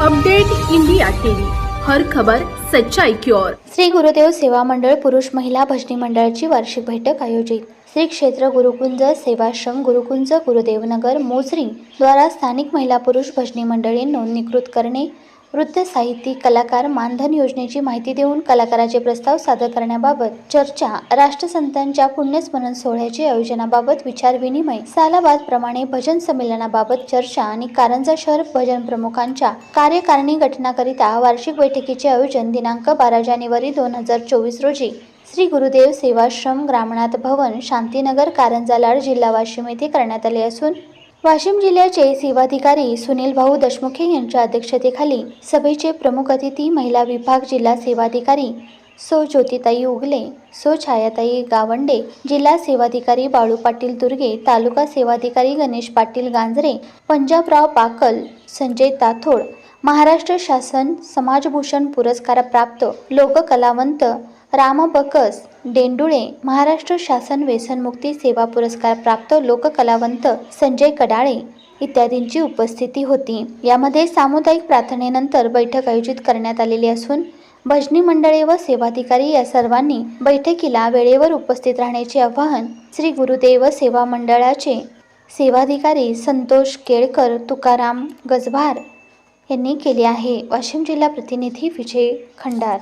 Update India TV. हर खबर सच्चाई की ओर. श्री गुरुदेव सेवा मंडळ पुरुष महिला भजनी मंडळाची वार्षिक बैठक आयोजित. श्री क्षेत्र गुरुकुंज सेवाश्रम गुरुकुंज गुरुदेवनगर मोजरी द्वारा स्थानिक महिला पुरुष भजनी मंडळी नोंदणीकृत करणे. वृद्ध साहित्यिक कलाकार मानधन योजनेची माहिती देऊन कलाकाराचे प्रस्ताव सादर करण्याबाबत चर्चा राष्ट्रसंतांच्या पुण्यस्मरण सोहळ्याचे आयोजनाबाबत विचारविनिमय सालाबाद प्रमाणे भजन संमेलनाबाबत चर्चा आणि कारंजा शहर भजन प्रमुखांच्या कार्यकारिणी गठनाकरिता वार्षिक बैठकीचे आयोजन दिनांक बारा जानेवारी दोन हजार चोवीस रोजी श्री गुरुदेव सेवाश्रम ग्रामनाथ भवन शांतीनगर कारंजा लाड जिल्हा वाशिम येथे करण्यात आले असून वाशिम जिल्ह्याचे सेवाधिकारी सुनील भाऊ दशमुखे यांच्या अध्यक्षतेखाली सभेचे प्रमुख अतिथी महिला विभाग जिल्हा सेवाधिकारी सो ज्योतिताई उगले सो छायाताई गावंडे जिल्हा सेवाधिकारी बाळू पाटील दुर्गे तालुका सेवाधिकारी गणेश पाटील गांजरे पंजाबराव पाकल संजय ताथोड महाराष्ट्र शासन समाजभूषण पुरस्कार प्राप्त लोककलावंत राम बकस डेंडुळे महाराष्ट्र शासन व्यसनमुक्ती सेवा पुरस्कार प्राप्त लोककलावंत संजय कडाळे इत्यादींची उपस्थिती होती. यामध्ये सामुदायिक प्रार्थनेनंतर बैठक आयोजित करण्यात आलेली असून भजनी मंडळे व सेवाधिकारी या सर्वांनी बैठकीला वेळेवर उपस्थित राहण्याचे आवाहन श्री गुरुदेव सेवा मंडळाचे सेवाधिकारी संतोष केळकर तुकाराम गजभार यांनी केले आहे. वाशिम जिल्हा प्रतिनिधी विजय खंडार